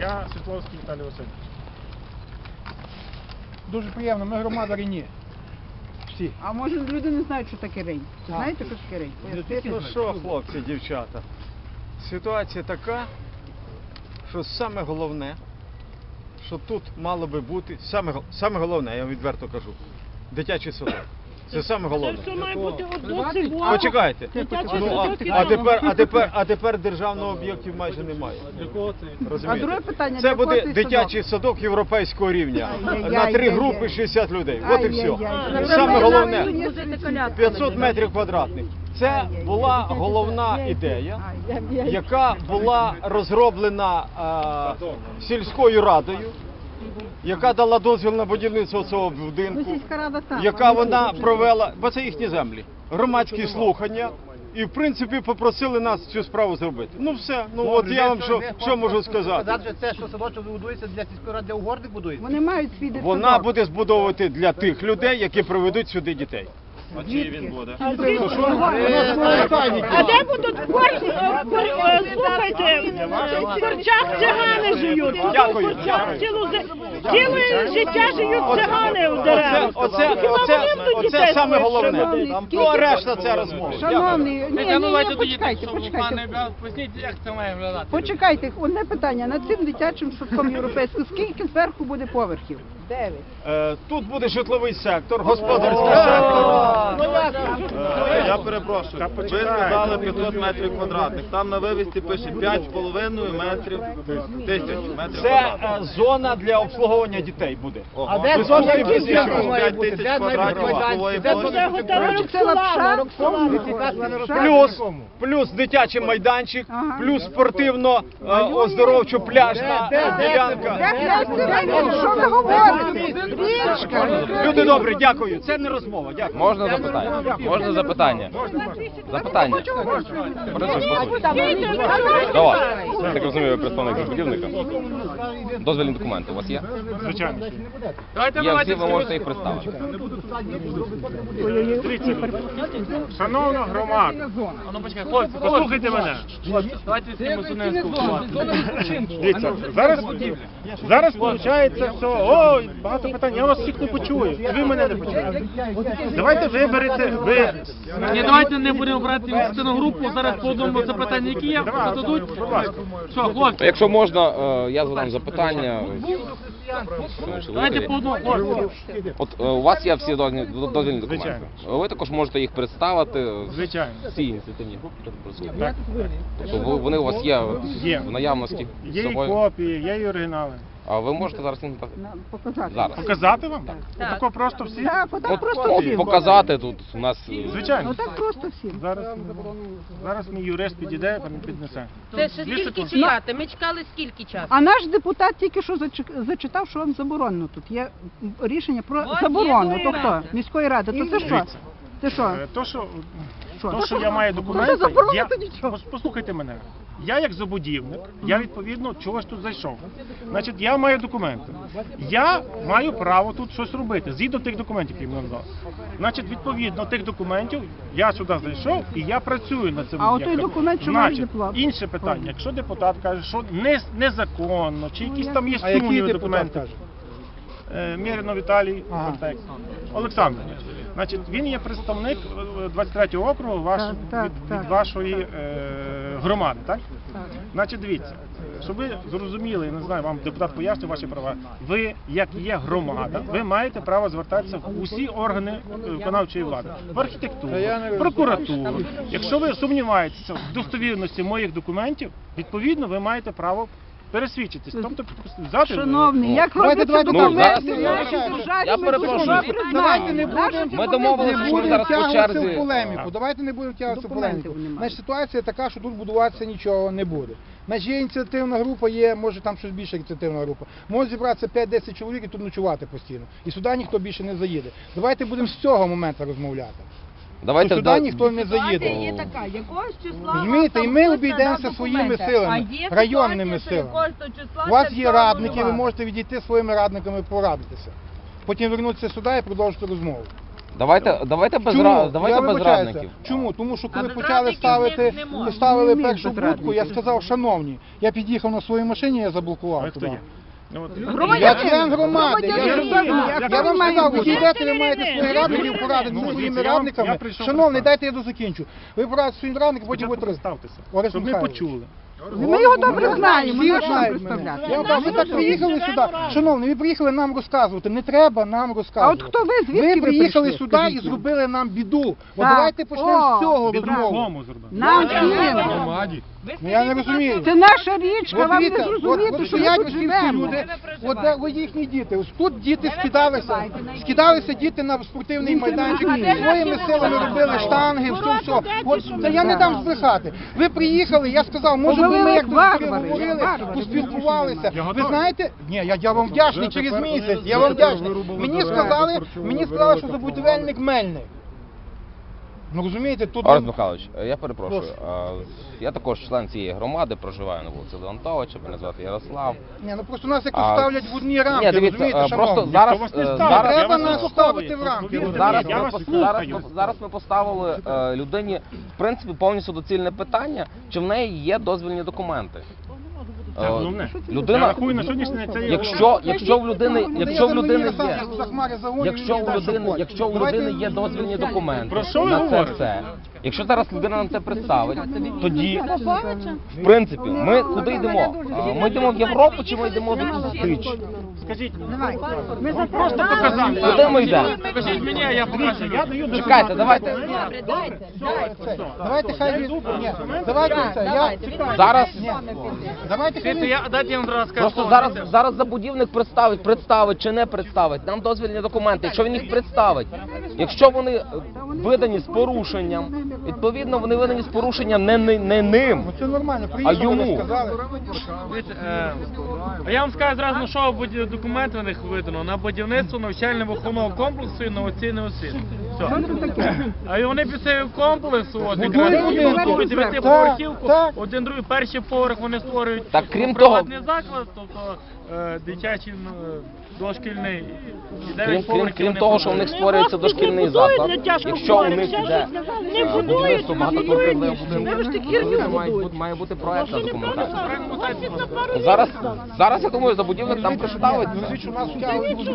Я Світловський Віталій Васильович. Дуже приємно, ми громада Рені. Всі. А може люди не знають, що таке рень? Знаєте, що таке рень? Ну що, хлопці, дівчата, ситуація така, що саме головне, що тут мало би бути, саме, саме головне, я вам відверто кажу, дитячий садок. Це саме головне. Це має бути одно Почекайте. Ну, а, а тепер, а тепер, а тепер державного об'єктів майже немає. Розумієте? А друге питання, Це для буде цей дитячий садок європейського рівня. Ай-яй-яй, На три групи 60 людей. От і все. Ай-яй-яй. Саме головне. Возити 500 метрів квадратних. Це була головна ідея, яка була розроблена е, сільською радою, яка дала дозвіл на будівництво цього Ну, будинку, яка вона провела, бо це їхні землі, громадські слухання. І в принципі попросили нас цю справу зробити. Ну все, ну от я вам що, що можу сказати. Сказати, що це, що садочок будується для сільської ради, для угорник будується. Вони мають свій дитсадок. Вона буде збудовувати для тих людей, які приведуть сюди дітей. А звідки? А де будуть корчі? Е, е, Слухайте, в корчах цигани живуть. Дякую, В корчах Ціле життя живуть цигани у деревах. оце, оце, оце саме головне. шановний, Ну, решта це розмова. Шановний, ні, ні, ні, почекайте, почекайте. поясніть, як це має виглядати. Почекайте, одне питання. Над цим дитячим садком європейським, скільки зверху буде поверхів? Дев'ять. Е, Тут буде житловий сектор, господарський сектор. Е, Я перепрошую, ви сказали 500 метрів квадратних. Там на вивісті пише 5,5 метрів тисяч метрів Це квадратних. е, зона для обслуговування дітей буде. Ого. де зона п'ять має бути? тисяч Де має бути Де Плюс, плюс дитячий майданчик, плюс спортивно е, оздоровчо пляжна ділянка. Що ви говорите? Люди добрі, дякую. Це не розмова. Дякую. Можна запитання? Можна запитання? Запитання. Давай. Так розумію, представник забудівника. Дозвільні документи у вас є? Звичайно. Давайте Є всі, ви можете їх представити. Шановна громада, ну хлопці, послухайте мене. давайте з судним спілкуватися. Дивіться, зараз, зараз виходить все, багато питань, я вас всіх не почую, ви мене не почуєте. Давайте виберете, ви... Ні, давайте не будемо брати інвестиційну групу, зараз по одному запитання, які є, зададуть. Що, хлопці, Якщо можна, е, я задам запитання. давайте по одному, хлопці. От е, у вас є всі дозвільні дозвільні документи. Ви також можете їх представити Звичайно. всі ініціативні групи, тут працюють. Так. Тобто ви- вони у вас є Є. в наявності Є і собою. копії, є і оригінали. А ви можете зараз їм так- Показати. зараз. Показати вам? Отако просто всі? Так, отак От, просто от всім. показати тут у нас е, Звичайно. Отак просто всім. Зараз, зараз мій юрист підійде і піднесе. Це ще скільки чекати? Ми чекали скільки часу? А наш депутат тільки що зачек- зачитав, що вам заборонено тут. Є рішення про От заборону, є тобто ради. міської ради. То це що? Дивіться. Це що? Е, То, що, Що? то, що я маю документи, я. Пос- послухайте мене. Я як забудівник, я відповідно чогось тут зайшов. Значить, я маю документи. Я маю право тут щось робити, згідно тих документів, які мені надали. Значить, відповідно тих документів, я сюди зайшов і я працюю над цим. А отой об'єктом. документ, що маєш Значить, диплом? інше питання. Якщо депутат каже, що не, незаконно, чи якісь там є А який сумніви депутат документи. каже? Е, Віталій Ага. Олександр. Значить, він є представник е, 23-го округу ваш, Так, так, від, так. від вашої е, громади, так? Значить, дивіться, щоб ви зрозуміли, я не знаю, вам депутат пояснює ваші права. Ви, як є громада, ви маєте право звертатися в усі органи е, виконавчої влади, в архітектуру, прокуратуру. Якщо ви сумніваєтеся в достовірності моїх документів, відповідно, ви маєте право пересвідчитись. Тобто взяти Шановний, як Давайте, робляться давайте, ну, документи, я- державі, я ми перепрошую. дуже Давайте не будемо- Ми Не що ми будемо зараз по черзі. в полеміку. Давайте не будемо втягуватися в Документів полеміку. немає. Значить, ситуація така, що тут будуватися нічого не буде. Значить, є ініціативна група, є, може там щось більше ініціативна група. Може зібратися 5-10 чоловік і тут ночувати постійно. І сюди ніхто більше не заїде. Давайте будемо з цього моменту розмовляти. Давайте сюди да- ніхто не Ситуація заїде. є така, якогось числа Розумієте, і ми хтось обійдемося надав своїми документи, силами, а є районними що силами. якогось то числа У вас це є все радники, ви можете відійти своїми радниками порадитися. Потім вернутися сюди і продовжити розмову. Давайте, давайте без Чому? ра- давайте я без вибачаюся. радників. Чому? Тому що коли без почали радників ставити, не- не можна. поставили першу будку, я сказав, шановні, я під'їхав на своїй машині, я заблокував. Туди. Ну, Я член громади. Я, вам сказав, ви йдете, ви маєте своїх радників порадити ну, зі своїми я вам- я радниками. Шановний, дайте я дозакінчу. Ви порадите своїм радникам, потім ви будете щоб ми почули. Ми його добре знаємо, Всі можна знають представляти. Я кажу, так приїхали сюди. Шановні, ви приїхали нам розказувати. Не треба нам А розказувати. от хто ви, звідки Ви ви приїхали прийшли, сюди і скажіть мені? зробили нам біду. От Так. давайте почнемо О, з цього Біду розмову. Нам всім. Ну я не розумію. Це наша річка, вам не зрозуміти, що ми стоять тут живемо. люди, от де ви їхні діти. Ось тут діти скидалися, скидалися діти на спортивний майданчик, своїми силами робили штанги, все, все. От я не дам збрехати. Ви приїхали, я сказав, може ми як варвари, говорили, як варвари. поспілкувалися. Ви знаєте, ні, я, я вам вдячний через місяць, я вам вдячний. Мені сказали, мені сказали, що забудівельник Мельник. Ну розумієте, тут... Орес Михайлович, е, я перепрошую. е, Я також член цієї громади, проживаю на вулиці Леонтовича, мене звати Ярослав. Ні, ну просто нас якось А, ставлять в одні рамки, Ні, дивіться, розумієте, е, просто шановні? зараз, вас не е, ставить, зараз, я Треба вас нас не ставити в рамки. Повірте зараз, мені, я ми, вас пос- зараз, слухаю. ми- зараз ми поставили е, людині, в принципі, повністю доцільне питання, чи в неї є дозвільні документи. Це головне. Я Людина, рахую на сьогоднішній день це є якщо, якщо в людини, якщо в людини є, якщо в у людини, якщо у людини є дозвільні документи Про що ви на це говорите? все, якщо зараз людина нам це представить, тоді, в принципі, ми куди йдемо? Ми йдемо в Європу чи ми йдемо до Кустич? Скажіть, Ми ну, просто показати. Куди ми йдемо? Покажіть мені, а я покажу. Я даю до Чекайте, давайте. Давайте хай він... Ні, давайте це, я... Зараз Давайте хай він... я, дайте я вам зараз скажу. Просто зараз, зараз забудівник представить, представить чи не представить. Нам дозвільні документи. Якщо він їх представить, якщо вони е, видані з порушенням, відповідно вони видані з порушенням не, не, не ним. Ну це нормально, А приїхали, йому? сказали. Дивіться, е, а я вам скажу зразу, на що буді- документи на них видано. На будівництво навчально-виховного комплексу і новаційної освіти. Все. А і вони під цей комплекс, от, якраз дев'ятиповерхівку, Так, так. один другий перший поверх вони створюють. Так, крім приватний заклад, тобто е, дитячий ну, дошкільний. і Крім, дев'ять крім, поверхів крім вони того, що в них створюється дошкільний заклад, якщо у них Не е, будівництво багатоквартирного будинку, має бути, має бути проектна документація. Зараз, зараз я думаю, забудівник там представить. Ну,